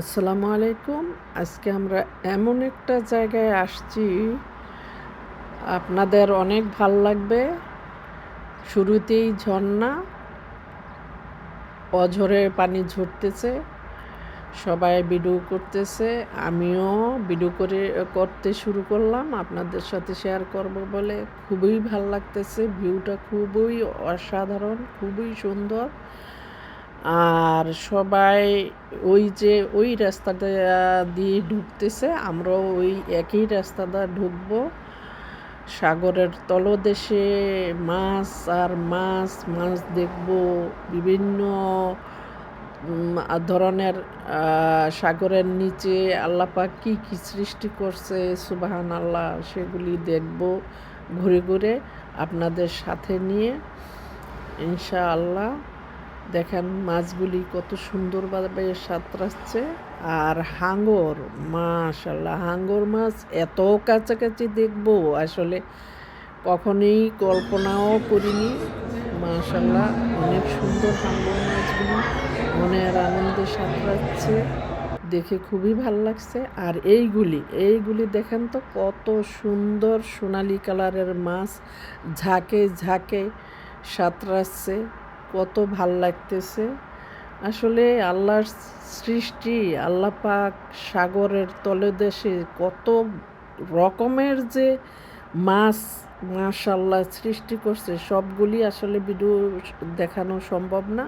আসসালামু আলাইকুম। আজকে আমরা এমন একটা জায়গায় আসছি। আপনাদের অনেক ভালো লাগবে। শুরুতেই ঝর্ণা। অঝরে পানি ঝরতেছে। সবাই ভিডিও করতেছে। আমিও ভিডিও করে, করতে শুরু করলাম। আপনাদের সাথে শেয়ার করব বলে খুবই ভালো লাগতেছে। ভিউটা খুবই অসাধারণ, খুবই সুন্দর। আর সবাই ওই যে ওই রাস্তাটা দিয়ে ঢুকতেছে। আমরাও ওই একই রাস্তাটা ঢুকবো। সাগরের তলদেশে মাছ আর মাছ মাছ দেখব। বিভিন্ন ধরনের সাগরের নিচে আল্লাপাক কি কি সৃষ্টি করছে সুবাহান আল্লাহ সেগুলি দেখব ঘুরে ঘুরে আপনাদের সাথে নিয়ে ইনশা আল্লাহ দেখেন মাছগুলি কত সুন্দরভাবে সাঁতরাচ্ছে। আর হাঙ্গর মাশাল্লাহ হাঙ্গর মাছ এত কাছাকাছি দেখব, আসলে কখনোই কল্পনাও করিনি। মাশাল্লাহ অনেক সুন্দর হাঙ্গর মাছগুলি মনের আনন্দে সাঁতরাচ্ছে, দেখে খুবই ভালো লাগছে। আর এইগুলি এইগুলি দেখেন তো কত সুন্দর সোনালি কালারের মাছ, ঝাঁকে ঝাঁকে সাঁতরাচ্ছে। কত ভালো লাগতেছে। আসলে আল্লাহর সৃষ্টি, আল্লাহ পাক সাগরের তলদেশে কত রকমের যে মাছ মাশাল্লাহ সৃষ্টি করছে, সবগুলি আসলে ভিডিও দেখানো সম্ভব না।